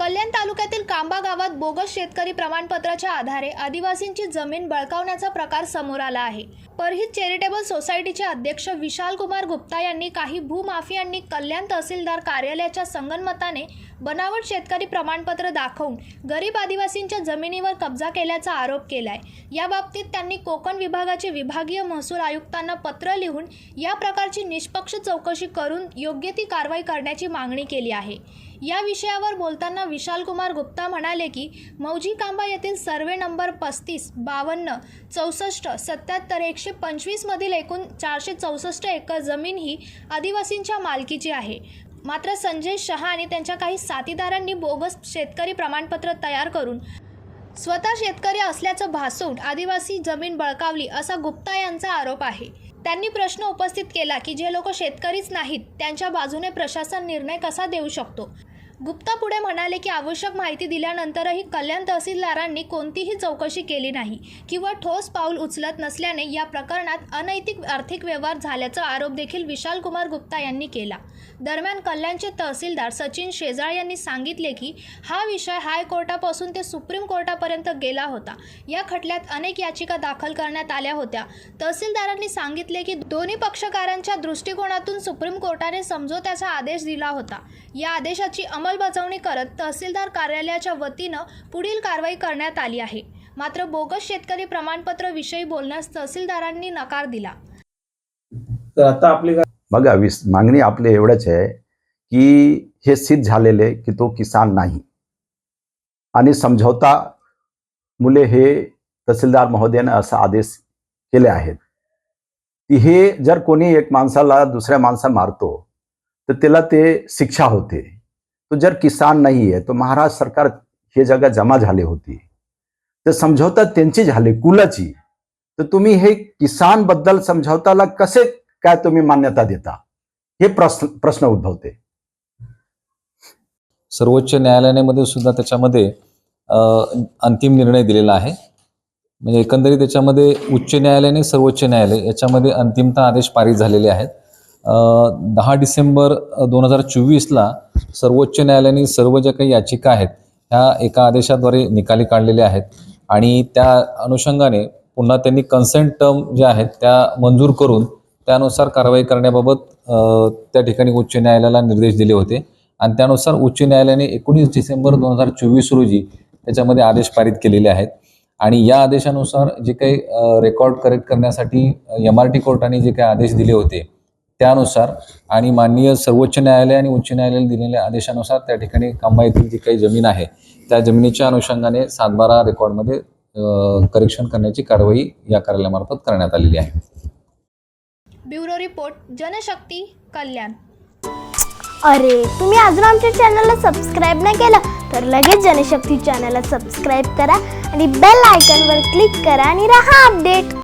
कल्याण तालुक्यातील कांबा गावात बोगस शेतकरी प्रमाणपत्राच्या आधारे आदिवासींची जमीन बळकावण्याचा प्रकार समोर आला आहे. परहित चॅरिटेबल सोसायटीचे अध्यक्ष विशाल कुमार गुप्ता यांनी काही भूमाफियांनी कल्याण तहसीलदार कार्यालयाच्या संगनमताने बनावट शेतकरी प्रमाणपत्र दाखवून गरीब आदिवासींच्या जमिनीवर कब्जा केल्याचा आरोप केलाय. याबाबतीत त्यांनी कोकण विभागाचे विभागीय महसूल आयुक्तांना पत्र लिहून या प्रकारची निष्पक्ष चौकशी करून योग्य ती कारवाई करण्याची मागणी केली आहे. या विषयावर बोलताना विशाल कुमार गुप्ता म्हणाले की मौजी कांबा येथील सर्वे नंबर पस्तीस बावन्न चौसष्ट सत्याहत्तर एकशे पंचवीसमधील एकूण चारशे चौसष्ट एकर जमीन ही आदिवासींच्या मालकीची आहे. मात्र संजय शहा आणि त्यांच्या काही साथीदारांनी बोगस शेतकरी प्रमाणपत्र तयार करून स्वतः शेतकरी असल्याचं भासून आदिवासी जमीन बळकावली असा गुप्ता यांचा आरोप आहे. त्यांनी प्रश्न उपस्थित केला की जे लोक शेतकरीच नाहीत त्यांच्या बाजूने प्रशासन निर्णय कसा देऊ शकतो? गुप्ता पुढे म्हणाले की आवश्यक माहिती दिल्यानंतरही कल्याण तहसीलदारांनी कोणतीही चौकशी केली नाही किंवा ठोस पाऊल उचलत नसल्याने या प्रकरणात अनैतिक आर्थिक व्यवहार झाल्याचा आरोप देखील विशाल कुमार गुप्ता यांनी केला. दरम्यान कल्याणचे तहसीलदार सचिन शेजाळ यांनी सांगितले की हा विषय हायकोर्टापासून ते सुप्रीम कोर्टापर्यंत गेला होता. या खटल्यात अनेक याचिका दाखल करण्यात आल्या होत्या. तहसीलदारांनी सांगितले की दोन्ही पक्षकारांच्या दृष्टिकोनातून सुप्रीम कोर्टाने समझोत्याचा आदेश दिला होता. या आदेशाची अंमलबजावणी करत तहसीलदार कार्यालयाच्या वतीनं पुढील कारवाई करण्यात आली आहे. मात्र बोगस शेतकरी प्रमाणपत्र विषयी बोलण्यास तहसीलदारांनी नकार दिला. तर आता आपली बघा विस मागणी आपली एवढंच आहे की हे सिद्ध झालेले की तो किसान नाही. आणि समझौता मुले हे तहसीलदार महोदयाने असा आदेश केले आहेत. की हे जर कोणी एक माणसाला दुसऱ्या माणसा मारतो तर त्याला ते शिक्षा होते. तो जर किसान नाही आहे तो महाराष्ट्र सरकार हे जगा जमा झाले होती. तर समझौता त्यांची झाली कुलाची. तर तुम्ही हे किसानबद्दल समझौताला कसे काय तुम्ही मान्यता देता? हे प्रश्न प्रश्न उद्भवते. सर्वोच्च न्यायालयामध्ये सुद्धा त्याच्यामध्ये अंतिम निर्णय दिलेला आहे. म्हणजे एकंदरीत त्याच्यामध्ये उच्च न्यायालयाने सर्वोच्च न्यायालय याच्यामध्ये अंतिमता आदेश पारित झालेले आहेत. दहा डिसेंबर दोन हजार चोवीसला सर्वोच्च न्यायालयाने सर्व ज्या काही याचिका आहेत ह्या एका आदेशाद्वारे निकाली काढलेल्या आहेत. आणि त्या अनुषंगाने पुन्हा त्यांनी कन्सेंट टर्म ज्या आहेत त्या मंजूर करून त्यानुसार कारवाई करण्याबाबत त्या ठिकाणी उच्च न्यायालयाला निर्देश दिले होते. आणि त्यानुसार उच्च न्यायालयाने एकोणीस डिसेंबर दोन हजार चोवीस रोजी त्याच्यामध्ये आदेश पारित केलेले आहेत. आणि या आदेशानुसार जे काही रेकॉर्ड करेक्ट करण्यासाठी एम आर टी कोर्टाने जे काही आदेश दिले होते त्यानुसार आणि माननीय सर्वोच्च न्यायालय आणि उच्च न्यायालयाने दिलेल्या आदेशानुसार त्या ठिकाणी कांबा येथील जी काही जमीन आहे त्या जमिनीच्या अनुषंगाने सातबारा रेकॉर्डमध्ये करेक्शन करण्याची कारवाई या कार्यालयामार्फत करण्यात आलेली आहे. Bureau report Janshakti Kalyan. अरे तुम्ही अजून आमच्या चॅनलला सबस्क्राईब नाही केलं तर लगेच जनशक्ती चॅनलला सबस्क्राईब करा आणि बेल आयकॉनवर क्लिक करा आणि रहा अपडेट.